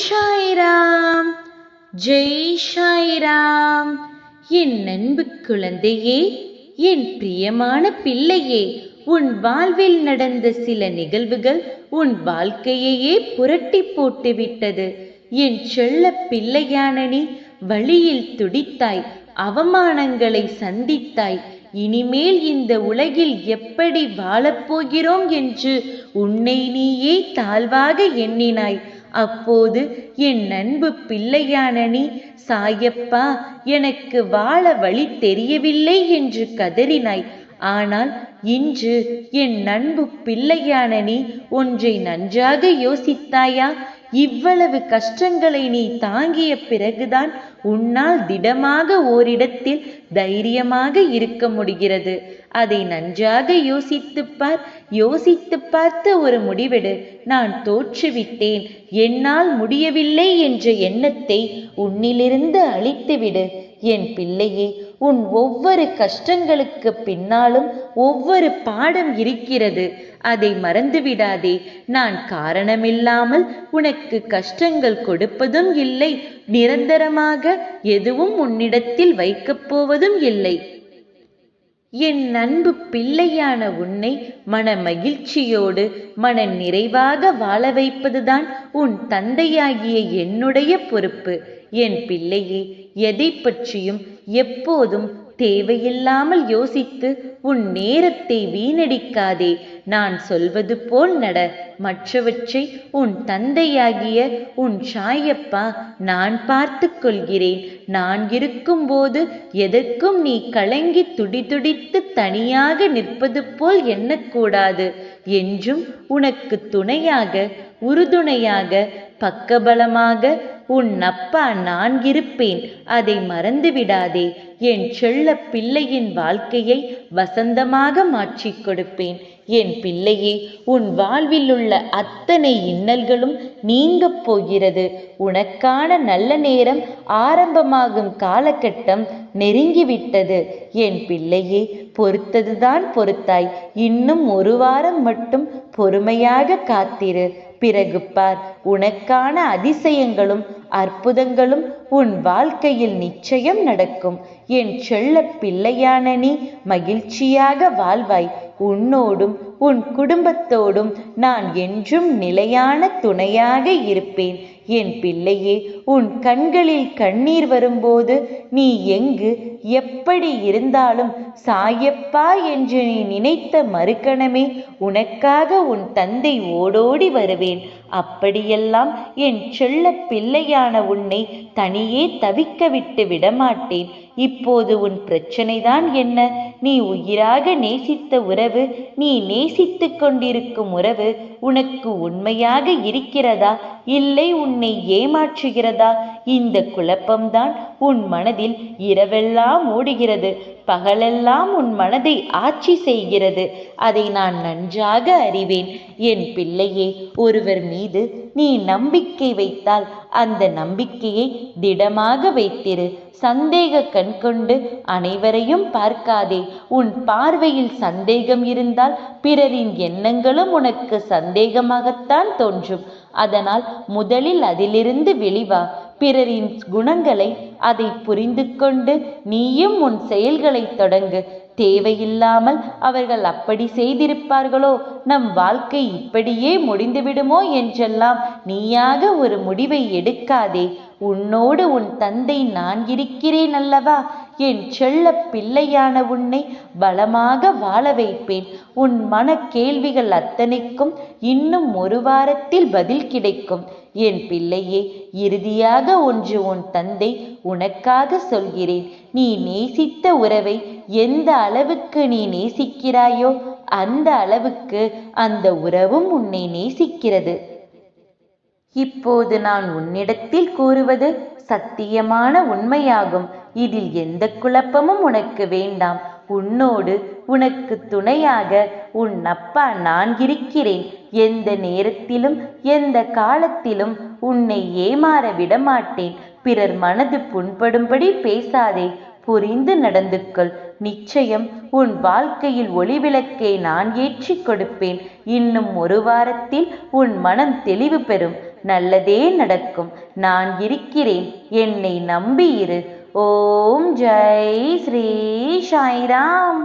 சாய்ராம் ஜெய் சாய்ராம். என் அன்பு குழந்தையே என் பிரியமான பிள்ளையே உன் வாழ்வில் நடந்த சில நிகழ்வுகள் உன் வாழ்க்கையையே புரட்டி போட்டு விட்டது என் செல்ல பிள்ளையான நீ வழியில் துடித்தாய் அவமானங்களை சந்தித்தாய். இனிமேல் இந்த உலகில் எப்படி வாழப்போகிறோம் என்று உன்னை நீயே தாழ்வாக எண்ணினாய். அப்போது என் அன்பு பிள்ளையான நீ சாயப்பா எனக்கு வாழ வழி தெரியவில்லை என்று கதறினாய். ஆனால் இன்று என் அன்பு பிள்ளையான நீ ஒன்றை நன்றாக யோசித்தாயா? இவ்வளவு கஷ்டங்களை நீ தாங்கிய பிறகுதான் உன்னால் திடமாக ஓரிடத்தில் தைரியமாக இருக்க முடிகிறது. அதை நன்றாக யோசித்துப் பார். யோசித்து பார்த்து ஒரு முடிவெடு. நான் தோற்றுவிட்டேன். என்னால் முடியவில்லை என்ற எண்ணத்தை உன்னிலிருந்து அழித்துவிடு. என் பிள்ளையே உன் ஒவ்வொரு கஷ்டங்களுக்கு பின்னாலும் ஒவ்வொரு பாடம் இருக்கிறது. அதை மறந்துவிடாதே நான் காரணமில்லாமல் உனக்கு கஷ்டங்கள் கொடுப்பதும் இல்லை. நிரந்தரமாக எதுவும் உன்னிடத்தில் வைக்கப் போவதும் இல்லை. என் அன்பு பிள்ளையான உன்னை மன மகிழ்ச்சியோடு மன நிறைவாக வாழ வைப்பதுதான் உன் தந்தையாகிய என்னுடைய பொறுப்பு. என் பிள்ளையே எதை பற்றியும் எப்போதும் தேவையில்லாமல் யோசித்து உன் நேரத்தை வீணடிக்காதே. நான் சொல்வது போல் நட. மற்றவற்றை உன் தந்தையாகிய உன் சாயப்பா நான் பார்த்து கொள்கிறேன். நான் இருக்கும்போது எதற்கும் நீ கலங்கி துடிதுடித்து தனியாக நிற்பது போல் எண்ணக்கூடாது. என்றும் உனக்கு துணையாக உறுதுணையாக பக்கபலமாக உன் அப்பா நான் இருப்பேன் அதை மறந்துவிடாதே என் செல்ல பிள்ளையின் வாழ்க்கையை வசந்தமாக மாற்றிக் கொடுப்பேன். என் பிள்ளையே உன் வாழ்வில் உள்ள அத்தனை இன்னல்களும் நீங்கப் போகிறது. உனக்கான நல்ல நேரம் ஆரம்பமாகும் காலகட்டம் நெருங்கிவிட்டது. என் பிள்ளையே பொறுத்ததுதான் பொறுத்தாய். இன்னும் ஒரு வாரம் மட்டும் பொறுமையாக காத்திரு. பிறகு பார் உனக்கான அதிசயங்களும் அற்புதங்களும் உன் வாழ்க்கையில் நிச்சயம் நடக்கும். என் செல்ல பிள்ளையான நீ மகிழ்ச்சியாக வாழ்வாய். உன்னோடும் உன் குடும்பத்தோடும் நான் என்றும் நிலையான துணையாக இருப்பேன். என் பிள்ளையே உன் கண்களில் கண்ணீர் வரும்போது நீ எங்கு எப்படி இருந்தாலும் சாயப்பா என்று நீ நினைத்த மறுக்கணமே உனக்காக உன் தந்தை ஓடோடி வருவேன். அப்படியெல்லாம் என் செல்ல பிள்ளையான உன்னை தனியே தவிக்க விட்டு விடமாட்டேன். இப்போது உன் பிரச்சனைதான் என்ன? நீ உயிராக நேசித்த உறவு நீ நேசித்து கொண்டிருக்கும் உறவு உனக்கு உண்மையாக இருக்கிறதா? இல்லை உன்னை ஏமாற்றுகிறதா? இந்த குழப்பம்தான் உன் மனதில் இரவெல்லாம் ஓடுகிறது. பகலெல்லாம் உன் மனதை ஆட்சி செய்கிறது. அதை நான் நன்றாக அறிவேன். என் பிள்ளையே ஒருவர் மீது நீ நம்பிக்கை வைத்தால் அந்த நம்பிக்கையை திடமாக வைத்திரு. சந்தேக கண் கொண்டு அனைவரையும் பார்க்காதே. உன் பார்வையில் சந்தேகம் இருந்தால் பிறரின் எண்ணங்களும் உனக்கு சந்தேகமாகத்தான் தோன்றும். அதனால் முதலில் அதிலிருந்து வெளிவா பிறரின் குணங்களை அதை புரிந்து கொண்டு நீயும் உன் செயல்களை தொடங்கு. தேவையில்லாமல் அவர்கள் அப்படி செய்திருப்பார்களோ? நம் வாழ்க்கை இப்படியே முடிந்துவிடுமோ என்றெல்லாம் நீயாக ஒரு முடிவை எடுக்காதே. உன்னோடு உன் தந்தை நான் இருக்கிறேன் அல்லவா? என் செல்ல பிள்ளையான உன்னை பலமாக வாழ வைப்பேன். உன் மன கேள்விகள் அத்தனைக்கும் இன்னும் ஒரு வாரத்தில் பதில் கிடைக்கும். என் பிள்ளையே இறுதியாக ஒன்று உன் தந்தை உனக்காக சொல்கிறேன். நீ நேசித்த உறவை எந்த அளவுக்கு நீ நேசிக்கிறாயோ அந்த அளவுக்கு அந்த உறவும் உன்னை நேசிக்கிறது. இப்போது நான் உன்னிடத்தில் கூறுவது சத்தியமான உண்மையாகும். இதில் எந்த குழப்பமும் உனக்கு வேண்டாம். உன்னோடு உனக்கு துணையாக உன் அப்பா நான் இருக்கிறேன். எந்த நேரத்திலும் எந்த காலத்திலும் உன்னை ஏமாற விடமாட்டேன். பிறர் மனது புண்படும்படி பேசாதே. புரிந்து நடந்து கொள் நிச்சயம் உன் வாழ்க்கையில் ஒளிவிளக்கை நான் ஏற்றி கொடுப்பேன். இன்னும் ஒரு வாரத்தில் உன் மனம் தெளிவு பெறும். நல்லதே நடக்கும். நான் இருக்கிறேன். என்னை நம்பியிரு ஓம் ஜெய் ஸ்ரீ சாய்ராம்